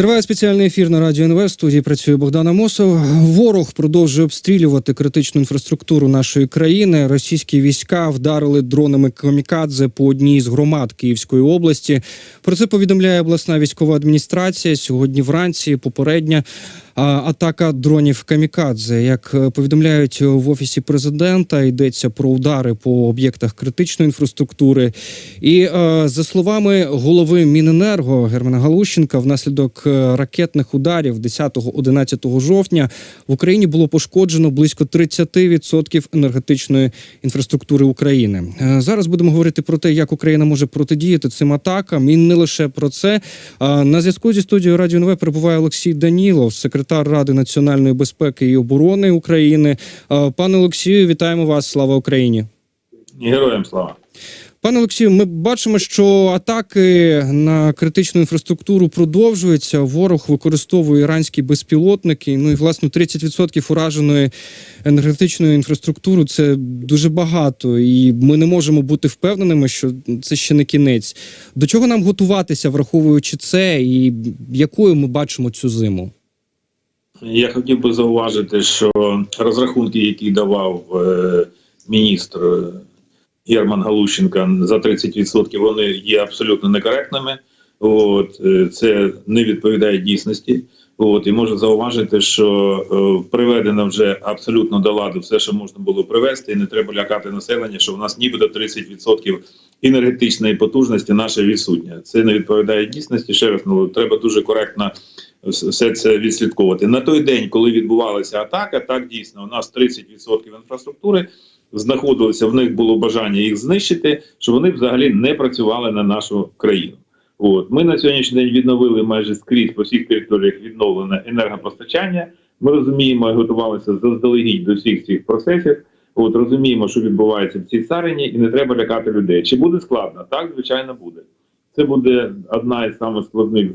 Триває спеціальний ефір на радіо НВ. В студії працює Богдана Мосов. Ворог продовжує обстрілювати критичну інфраструктуру нашої країни. Російські війська вдарили дронами камікадзе по одній з громад Київської області. Про це повідомляє обласна військова адміністрація. Сьогодні вранці попередня атака дронів камікадзе. Як е, повідомляють в офісі президента, йдеться про удари по об'єктах критичної інфраструктури. І е, за словами голови Міненерго Германа Галущенка, внаслідок е, ракетних ударів 10-11 жовтня в Україні було пошкоджено близько 30% енергетичної інфраструктури України. Е, Зараз будемо говорити про те, як Україна може протидіяти цим атакам, і не лише про це. На зв'язку зі студією Радіо НВ перебуває Олексій Данілов, секретар Ради національної безпеки і оборони України. Е, Пане Олексію, вітаємо вас! Слава Україні! Героям слава. Пане Олексію, ми бачимо, що атаки на критичну інфраструктуру продовжуються. Ворог використовує іранські безпілотники. Ну і власне 30% ураженої енергетичної інфраструктури це дуже багато, і ми не можемо бути впевненими, що це ще не кінець. До чого нам готуватися, враховуючи це, і якою ми бачимо цю зиму? Я хотів би зауважити, що розрахунки, які давав е, міністр е, Герман Галущенка за 30%, вони є абсолютно некоректними. От е, це не відповідає дійсності. От і можу зауважити, що е, приведено вже абсолютно до ладу все, що можна було привести, і не треба лякати населення, що в нас нібито 30% енергетичної потужності наша відсутня. Це не відповідає дійсності. Ще раз ну треба дуже коректно все це відслідковувати. На той день, коли відбувалася атака, так дійсно у нас 30% інфраструктури знаходилися. В них було бажання їх знищити, що вони взагалі не працювали на нашу країну. От ми на сьогоднішній день відновили майже скрізь по всіх територіях відновлене енергопостачання. Ми розуміємо, і готувалися заздалегідь до всіх цих процесів. От розуміємо, що відбувається в цій царині, і не треба лякати людей. Чи буде складно? Так, звичайно, буде. Це буде одна із самих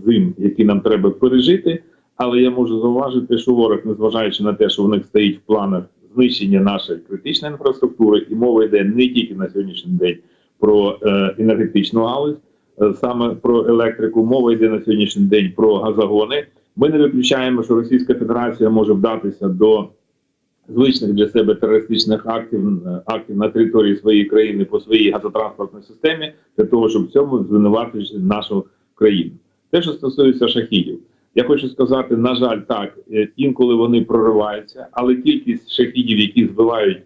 зим, які нам треба пережити. Але я можу зауважити, що ворог, незважаючи на те, що в них стоїть в планах знищення нашої критичної інфраструктури, і мова йде не тільки на сьогоднішній день про е, енергетичну галузь, е, саме про електрику, мова йде на сьогоднішній день про газогони. Ми не виключаємо, що Російська Федерація може вдатися до звичних для себе терористичних актів е, актів на території своєї країни по своїй газотранспортній системі для того, щоб в цьому звинуватити нашу країну. Те, що стосується шахідів, я хочу сказати, на жаль, так е, інколи вони прориваються, але кількість шахідів, які збивають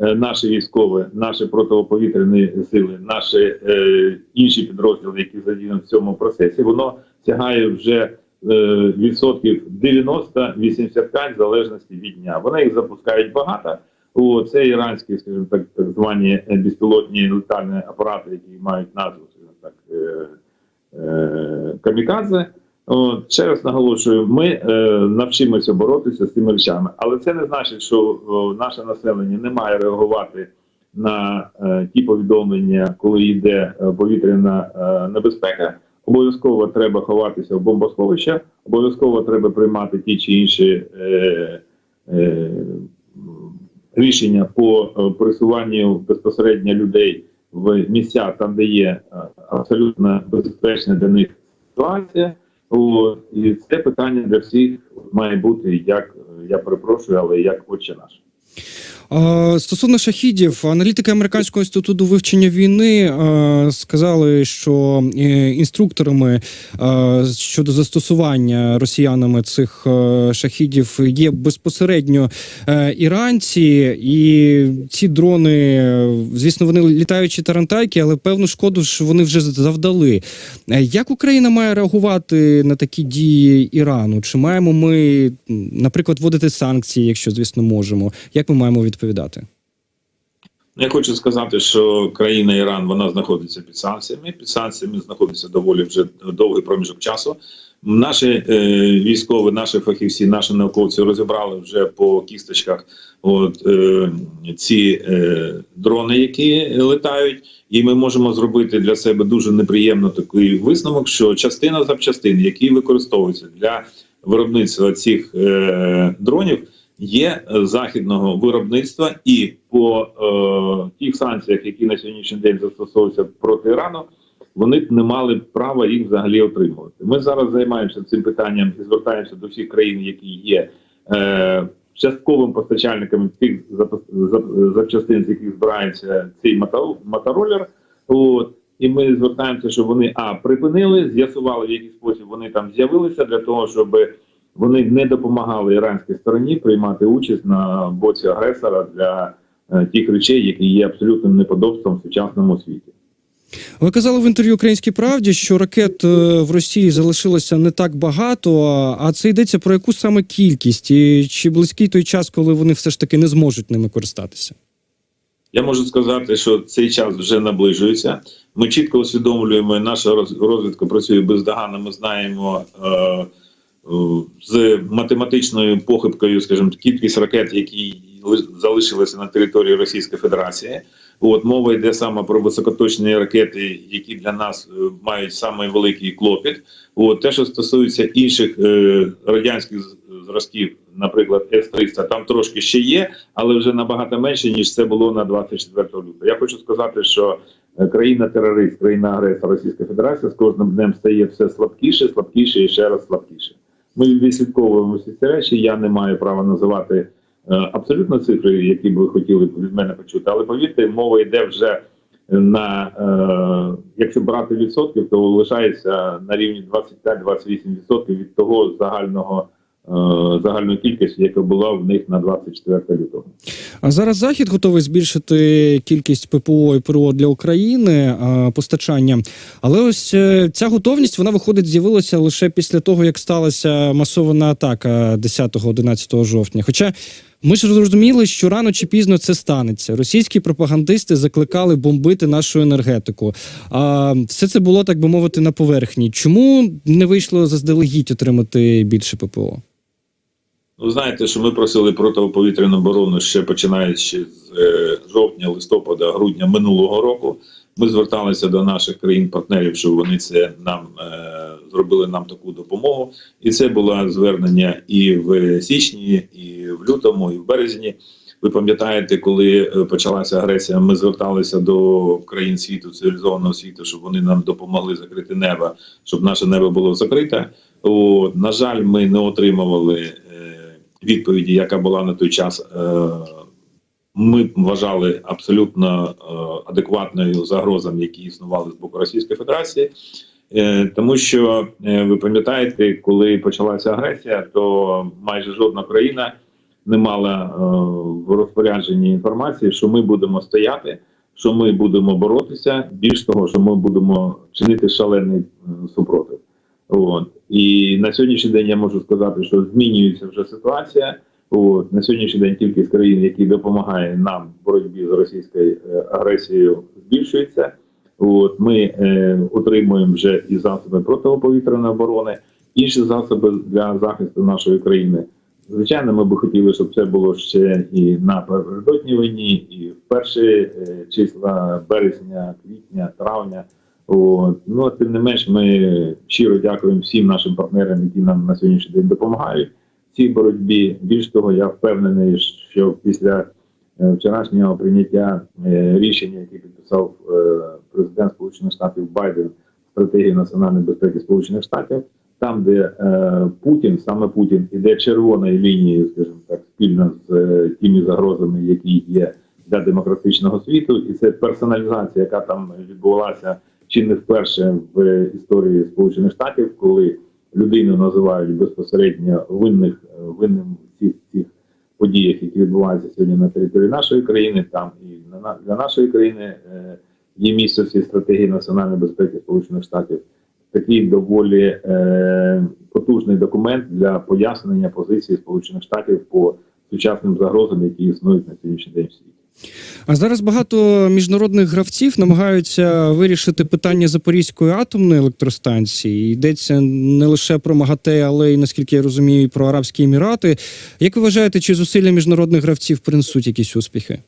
е, наші військові, наші протиповітряні сили, наші е, інші підрозділи, які задіяні в цьому процесі, воно сягає вже відсотків 90-85 в залежності від дня. Вони їх запускають багато. О, це іранські, скажімо так, так звані е, безпілотні летальні апарати, які мають назву, скажімо так, е, е, камікадзе. От, ще раз наголошую, ми е, навчимося боротися з цими речами, але це не значить, що о, наше населення не має реагувати на е, ті повідомлення, коли йде е, повітряна е, небезпека. Обов'язково треба ховатися в бомбосховища, обов'язково треба приймати ті чи інші е, е, рішення по е, пересуванню безпосередньо людей в місця, там де є е, абсолютно безпечна для них ситуація. От, і це питання для всіх має бути як я перепрошую, але як отче наш. Стосовно шахідів, аналітики американського інституту вивчення війни сказали, що е, інструкторами щодо застосування росіянами цих е, шахідів є безпосередньо е, іранці, і ці дрони, звісно, вони літаючі тарантайки, але певну шкоду ж вони вже завдали. Як Україна має реагувати на такі дії Ірану? Чи маємо ми, наприклад, вводити санкції, якщо звісно можемо? Як ми маємо відповідати? Я хочу сказати, що країна Іран вона знаходиться під санкціями. Під санкціями знаходиться доволі вже довгий проміжок часу. Наші е, військові, наші фахівці, наші науковці розібрали вже по кісточках от, е, ці е, дрони, які летають, і ми можемо зробити для себе дуже неприємно такий висновок, що частина запчастин, які використовуються для виробництва цих е, дронів є е, західного виробництва, і по е, тих санкціях, які на сьогоднішній день застосовуються проти Ірану, вони б не мали права їх взагалі отримувати. Ми зараз займаємося цим питанням і звертаємося до всіх країн, які є е, частковим постачальниками тих зап- зап- запчастин, з яких збирається цей мото- мотороллер. От. І ми звертаємося, щоб вони а припинили, з'ясували, в який спосіб вони там з'явилися для того, щоб вони не допомагали іранській стороні приймати участь на боці агресора для е, тих речей, які є абсолютним неподобством в сучасному світі. Ви казали в інтерв'ю Українській правді, що ракет е, в Росії залишилося не так багато. а- це йдеться про яку саме кількість, і чи близький той час, коли вони все ж таки не зможуть ними користатися? Я можу сказати, що цей час вже наближується. Ми чітко усвідомлюємо, наша роз- розвідка працює бездоганно. Ми знаємо е, з математичною похибкою, скажімо, кількість ракет, які ли- залишилися на території Російської Федерації. От мова йде саме про високоточні ракети, які для нас е, мають саме великий клопіт. От те, що стосується інших е, радянських зразків, наприклад, С-300, там трошки ще є, але вже набагато менше ніж це було на 24 лютого. Я хочу сказати, що е, країна-терорист, країна-агресор Російська Федерація з кожним днем стає все слабкіше, слабкіше і ще раз слабкіше. Ми відслідковуємо всі ці речі. Я не маю права називати е, абсолютно цифри, які б ви хотіли від мене почути, але повірте, мова йде вже на е, якщо брати відсотків, то лишається на рівні 25-28% від того загального е, загальної кількості, яка була в них на 24 лютого. А зараз захід готовий збільшити кількість ППО і ПРО для України постачання. Але ось е, ця готовність вона виходить, з'явилася лише після того, як сталася масована атака 10-11 жовтня. Хоча ми ж зрозуміли, що рано чи пізно це станеться. Російські пропагандисти закликали бомбити нашу енергетику. А все це було так би мовити на поверхні. Чому не вийшло заздалегідь отримати більше ППО? Ви знаєте, що ми просили протиповітряну оборону ще починаючи з е, жовтня, листопада, грудня минулого року. Ми зверталися до наших країн-партнерів, щоб вони це нам е, зробили нам таку допомогу. І це було звернення і в січні, і в лютому, і в березні. Ви пам'ятаєте, коли е, почалася агресія, ми зверталися до країн світу, цивілізованого світу, щоб вони нам допомогли закрити небо, щоб наше небо було закрите. О, на жаль, ми не отримували е, відповіді, яка була на той час. Е, ми вважали абсолютно е, адекватною загрозам, які існували з боку Російської Федерації. Е, Тому що ви пам'ятаєте, коли почалася агресія, то майже жодна країна не мала в розпорядженні інформації, що ми будемо стояти, що ми будемо боротися. Більш того, що ми будемо чинити шалений супротив. От і на сьогоднішній день я можу сказати, що змінюється вже ситуація. От на сьогоднішній день кількість країн, які допомагає нам в боротьбі з російською е, агресією, збільшується. От ми е, отримуємо вже і засоби протиповітряної оборони, інші засоби для захисту нашої країни. Звичайно, ми би хотіли, щоб це було ще і на передотній війні, і в перші е, числа березня, квітня, травня. От. Ну, а тим не менш, ми щиро дякуємо всім нашим партнерам, які нам на сьогоднішній день допомагають в цій боротьбі. Більш того, я впевнений, що після е, вчорашнього прийняття е, рішення, яке підписав е, президент Сполучених Штатів Байден стратегії національної безпеки Сполучених Штатів, там, де Путін, саме Путін, іде червоною лінією, скажімо так, спільно з тими загрозами, які є для демократичного світу, і це персоналізація, яка там відбувалася чи не вперше в історії Сполучених Штатів, коли людину називають безпосередньо винних е, винним в цих подіях, які відбуваються сьогодні на території нашої країни, там і на- для нашої країни е, є місце в цій стратегії національної безпеки Сполучених Штатів. Такий доволі е, потужний документ для пояснення позиції Сполучених Штатів по сучасним загрозам, які існують на сьогоднішній день в світі. А зараз багато міжнародних гравців намагаються вирішити питання Запорізької атомної електростанції. Йдеться не лише про МАГАТЕ, але й наскільки я розумію, про Арабські Емірати. Як ви вважаєте, чи зусилля міжнародних гравців принесуть якісь успіхи?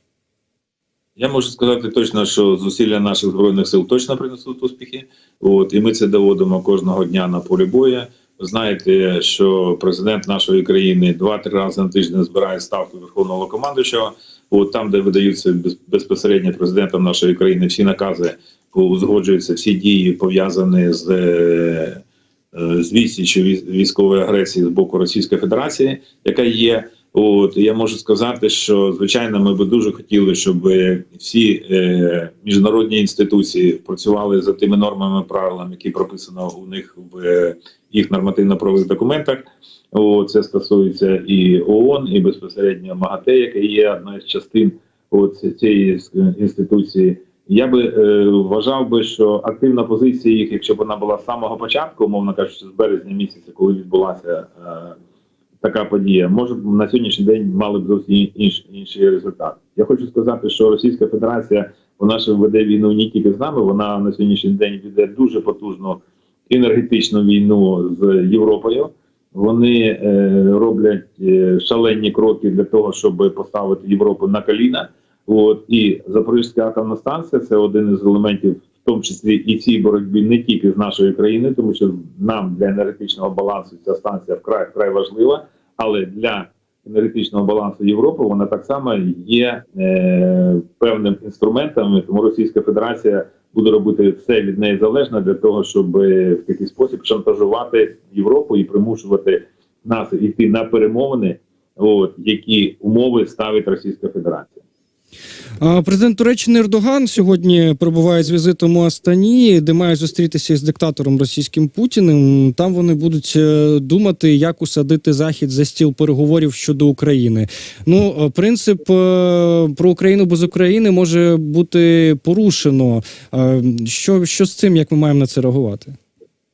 Я можу сказати точно, що зусилля наших збройних сил точно принесуть успіхи. От і ми це доводимо кожного дня на полі бою. Знаєте, що президент нашої країни два-три рази на тиждень збирає ставку верховного командуючого. От там, де видаються без- безпосередньо президентом нашої країни всі накази узгоджуються всі дії пов'язані з, е, е, з відсічю військової агресії з боку Російської Федерації, яка є. От я можу сказати, що звичайно, ми би дуже хотіли, щоб всі е, міжнародні інституції працювали за тими нормами правилами, які прописано у них в е, їх нормативно-правових документах. О, це стосується і ООН, і безпосередньо МАГАТЕ, яке є одною з частин от цієї інституції. Я би е, вважав би, що активна позиція їх, якщо б вона була з самого початку, умовно кажучи, з березня місяця, коли відбулася е, така подія, може на сьогоднішній день мали б зовсім інш, інший результат. Я хочу сказати, що Російська Федерація вона ж веде війну не тільки з нами, вона на сьогоднішній день веде дуже потужну енергетичну війну з Європою. Вони е, роблять е, шалені кроки для того, щоб поставити Європу на коліна. От і Запорізька атомна станція це один із елементів, тому числі і цій боротьбі не тільки з нашої країни, тому що нам для енергетичного балансу ця станція вкрай вкрай важлива, але для енергетичного балансу Європи вона так само є е, певним інструментом. Тому Російська Федерація буде робити все від неї залежне для того, щоб е, в такий спосіб шантажувати Європу і примушувати нас йти на перемовини, от які умови ставить Російська Федерація. Президент Туреччини Ердоган сьогодні перебуває з візитом у Астані, де має зустрітися із диктатором російським Путіним. Там вони будуть е, думати, як усадити захід за стіл переговорів щодо України. Ну, е, принцип е, про Україну без України може бути порушено. Що, що з цим, як ми маємо на це реагувати?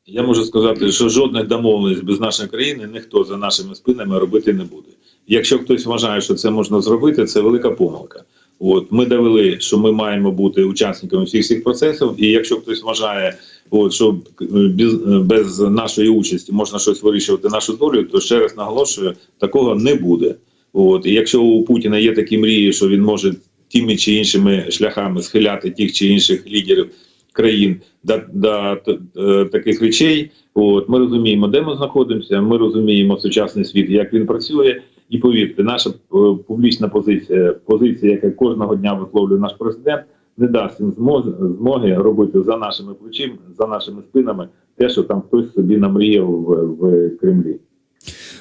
Я можу сказати, що жодних домовленостей без нашої країни ніхто за нашими спинами робити не буде. Якщо хтось вважає, що це можна зробити, це велика помилка. От ми довели, що ми маємо бути учасниками всіх цих процесів. І якщо хтось вважає, от що без, без нашої участі можна щось вирішувати нашу долю, то ще раз наголошую, такого не буде. От і якщо у Путіна є такі мрії, що він може тими чи іншими шляхами схиляти тих чи інших лідерів країн до, до, е, таких речей. От ми розуміємо, де ми знаходимося. Ми розуміємо сучасний світ, як він працює. І повірте, наша е, публічна позиція, позиція, яка кожного дня висловлює наш президент, не дасть їм змоги, робити за нашими плечима, за нашими спинами те, що там хтось собі намріяв в, в Кремлі.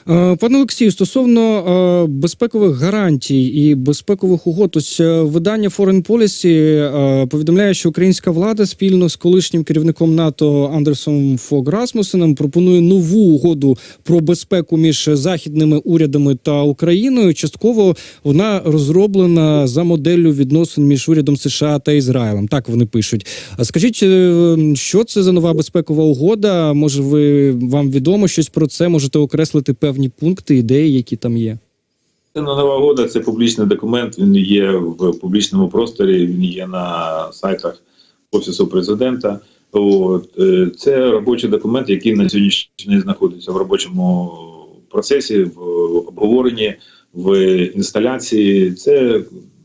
Е, Пане Олексію, стосовно е, безпекових гарантій і безпекових угод, ось е, видання Foreign Policy повідомляє, що українська влада спільно з колишнім керівником НАТО Андерсом Фог Расмусеном пропонує нову угоду про безпеку між західними урядами та Україною. Частково вона розроблена за моделлю відносин між урядом США та Ізраїлем. Так вони пишуть. А скажіть, що це за нова безпекова угода? Може, ви вам відомо щось про це? Можете окреслити певні пункти, ідеї, які там є? Це нова года, це публічний документ. Він є в публічному просторі. Він є на сайтах офісу президента. От е, це робочий документ, який на сьогоднішній день знаходиться в робочому процесі, в обговоренні, в інсталяції. Це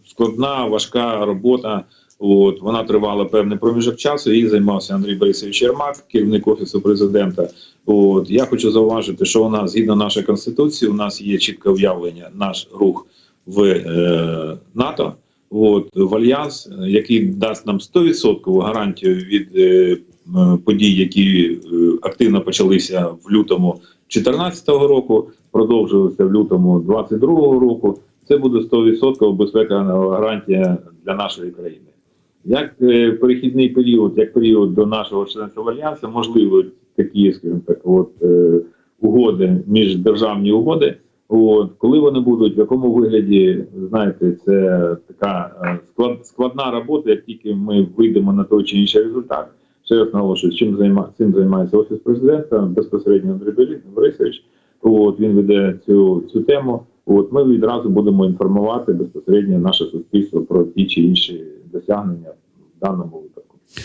складна, важка робота. От вона тривала певний проміжок часу. Її займався Андрій Борисович Єрмак, керівник офісу президента. От я хочу зауважити, що у нас згідно нашої конституції, у нас є чітке уявлення, наш рух в е, НАТО. От в альянс, е, який дасть нам 100% гарантію від е, подій, які е, активно почалися в лютому 2014 року, продовжилися в лютому 2022 року. Це буде 100% безпека гарантія для нашої країни. Як е, перехідний період, як період до нашого членства в альянсі, можливо, такі, скажімо так, от е, угоди, міждержавні угоди. От коли вони будуть, в якому вигляді, знаєте, це така е, склад, складна робота, як тільки ми вийдемо на той чи інший результат. Ще раз наголошую, чим займа цим займається офіс президента безпосередньо Андрій Борис- Борисович. От він веде цю цю тему. От ми відразу будемо інформувати безпосередньо наше суспільство про ті чи інші досягнення в даному.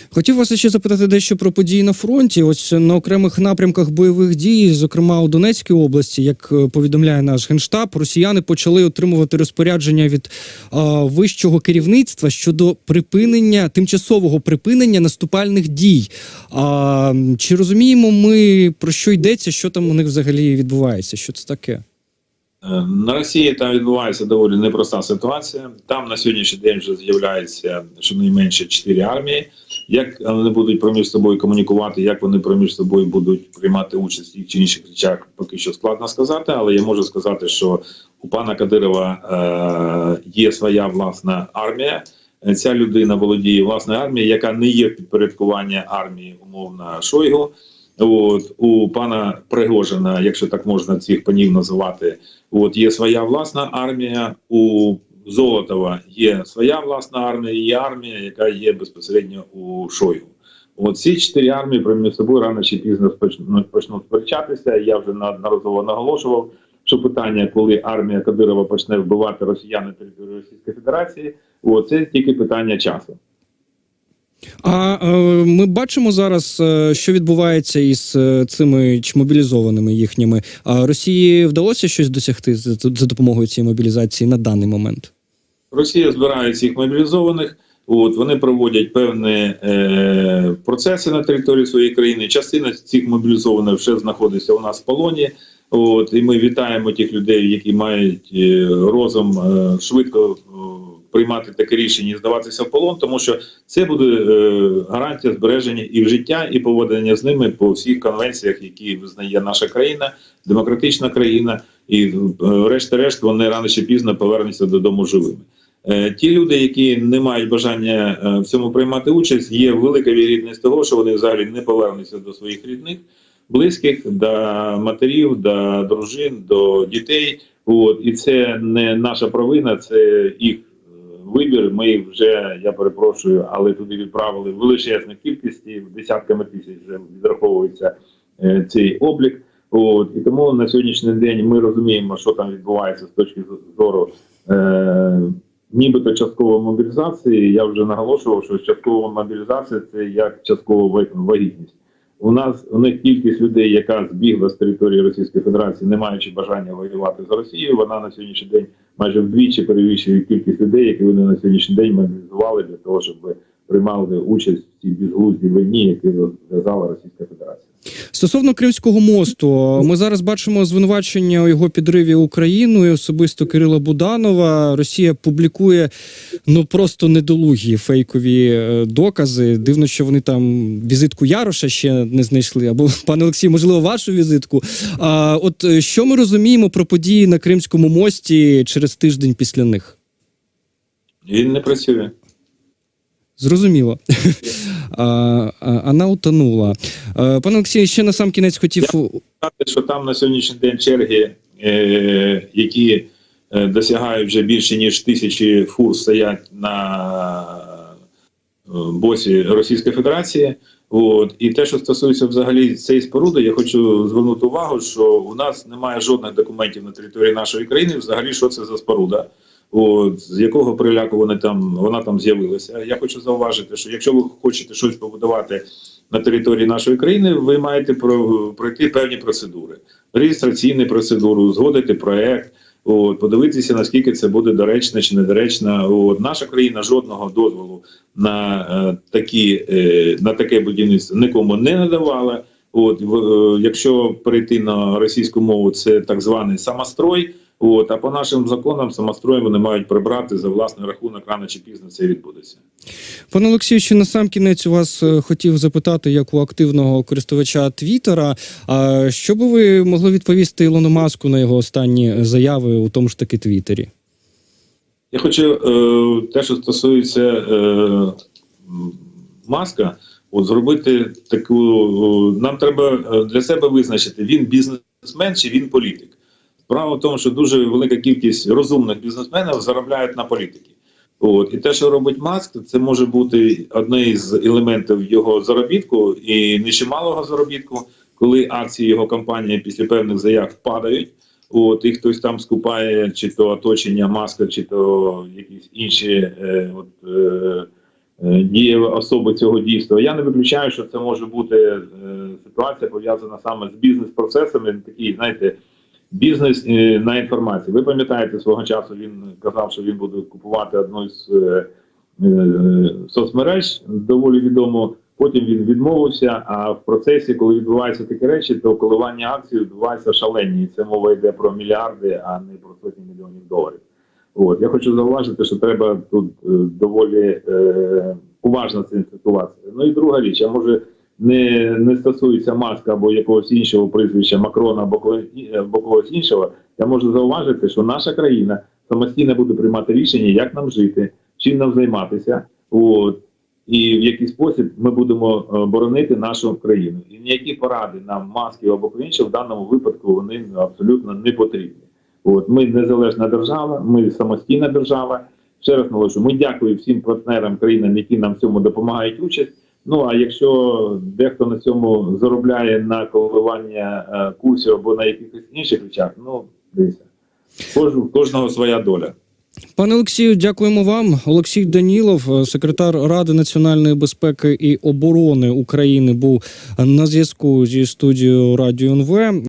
Хотів вас ще запитати дещо про події на фронті. Ось на окремих напрямках бойових дій, зокрема у Донецькій області, як е, повідомляє наш генштаб, росіяни почали отримувати розпорядження від а, вищого керівництва щодо припинення тимчасового припинення наступальних дій. А, чи розуміємо ми про що йдеться? Що там у них взагалі відбувається? Що це таке? Е, На Росії там відбувається доволі непроста ситуація. Там на сьогоднішній день вже з'являється щонайменше чотири армії. Як вони будуть проміж собою комунікувати, як вони проміж собою будуть приймати участь в чи інших речах, поки що складно сказати. Але я можу сказати, що у пана Кадирова е, є своя власна армія. Ця людина володіє власною армією, яка не є в підпорядкуванні армії, умовно Шойгу. От у пана Пригожина, якщо так можна цих панів називати, от є своя власна армія. У Золотова є своя власна армія, є армія, яка є безпосередньо у Шойгу. От ці чотири армії між собою рано чи пізно почнуть сперечатися. Я вже неодноразово наголошував, що питання, коли армія Кадирова почне вбивати росіян на території Російської Федерації, от, це тільки питання часу. А е, ми бачимо зараз, е, що відбувається із е, цими ч- мобілізованими їхніми. А Росії вдалося щось досягти за допомогою цієї мобілізації на даний момент. Росія збирає цих мобілізованих. От вони проводять певні е, процеси на території своєї країни. Частина цих мобілізованих вже знаходиться у нас в полоні. От і ми вітаємо тих людей, які мають е, розум е, швидко е, приймати таке рішення і здаватися в полон, тому що це буде е, гарантія збереження їх життя і поводження з ними по всіх конвенціях, які визнає наша країна, демократична країна, і е, решта-решт вони рано чи пізно повернуться додому живими. Е, Ті люди, які не мають бажання е, в цьому приймати участь, є велика вірогідність того, що вони взагалі не повернуться до своїх рідних, близьких, до матерів, до дружин, до дітей. От і це не наша провина, це їх е, вибір. Ми їх вже я перепрошую, але туди відправили в величезних кількості, десятками тисяч вже відраховується цей облік. От і тому на сьогоднішній день ми розуміємо, що там відбувається з точки зору. Нібито часткова мобілізація. я вже наголошував, що часткова мобілізація це як часткова вагітність. У нас у них кількість людей, яка збігла з території Російської Федерації, не маючи бажання воювати з Росією, вона на сьогоднішній день майже вдвічі перевищує кількість людей, які вони на сьогоднішній день мобілізували для того, щоб приймали участь в цій безглуздій війні, яку розв'язала Російська Федерація. Стосовно Кримського мосту, ми зараз бачимо звинувачення у його підриві Україною. Особисто Кирила Буданова. Росія публікує ну просто недолугі фейкові е, докази. Дивно, що вони там візитку Яроша ще не знайшли. Або пане Олексій, можливо, вашу візитку. А от е, що ми розуміємо про події на Кримському мості через тиждень після них? Він не працює. Зрозуміло. А, Вона утонула. Пане Олексію, ще на сам кінець хотів. сказати, що там на сьогоднішній день черги, е, які е, досягають вже більше ніж тисячі фур, стоять на е, босі Російської Федерації. От і те, що стосується взагалі цієї споруди, я хочу звернути увагу, що у нас немає жодних документів на території нашої країни, взагалі, що це за споруда. От, з якого приляку вони там вона там з'явилася. Я хочу зауважити, що якщо ви хочете щось побудувати на території нашої країни, ви маєте про- пройти певні процедури, реєстраційну процедуру, згодити проект, от, подивитися, наскільки це буде доречно чи недоречно. От, наша країна жодного дозволу на е, такі е, на таке будівництво нікому не надавала. От в, е, якщо перейти на російську мову, це так званий самострой. От, а по нашим законам самострої вони мають прибрати за власний рахунок рано чи пізно це відбудеться. Пане Олексію, ще на сам кінець у вас е, хотів запитати, як у активного користувача Твіттера, а що би ви могли відповісти Ілону Маску на його останні заяви у тому ж таки Твіттері? Я хочу е, те, що стосується е, маска, от зробити таку. Нам треба е, для себе визначити, він бізнесмен чи він політик. Справа в тому, що дуже велика кількість розумних бізнесменів заробляють на політики. От і те, що робить Маск, це може бути одне з елементів його заробітку і не чималого заробітку, коли акції його компанії після певних заяв падають. От і хтось там скупає, чи то оточення маска, чи то якісь інші е, от, е, е, дієві особи цього дійства. Я не виключаю, що це може бути е, ситуація пов'язана саме з бізнес-процесами, такий, знаєте, бізнес е, на інформації. Ви пам'ятаєте, свого часу він казав, що він буде купувати одну з е, е, соцмереж, доволі відому. Потім він відмовився. А в процесі, коли відбуваються такі речі, то коливання акцій відбуваються шалені. І це мова йде про мільярди, а не про сотні мільйонів доларів. От я хочу зауважити, що треба тут доволі е, уважна ця ситуація. Ну і друга річ, а може не, не стосується маска або якогось іншого прізвища Макрона або когось, або когось іншого, я можу зауважити, що наша країна самостійно буде приймати рішення, як нам жити, чим нам займатися. От. І в який спосіб ми будемо е, боронити нашу країну. І ніякі поради нам маски або інше в даному випадку вони абсолютно не потрібні. От ми незалежна держава, ми самостійна держава. Ще раз наголошую, ми дякуємо всім партнерам країнам, які нам в цьому допомагають участь. Ну а якщо дехто на цьому заробляє на коливання е, курсів або на якихось інших речах, ну дивіться, кожного, своя доля. Пане Олексію, дякуємо вам. Олексій Данілов, е, секретар Ради національної безпеки і оборони України, був на зв'язку зі студією Радіо НВ.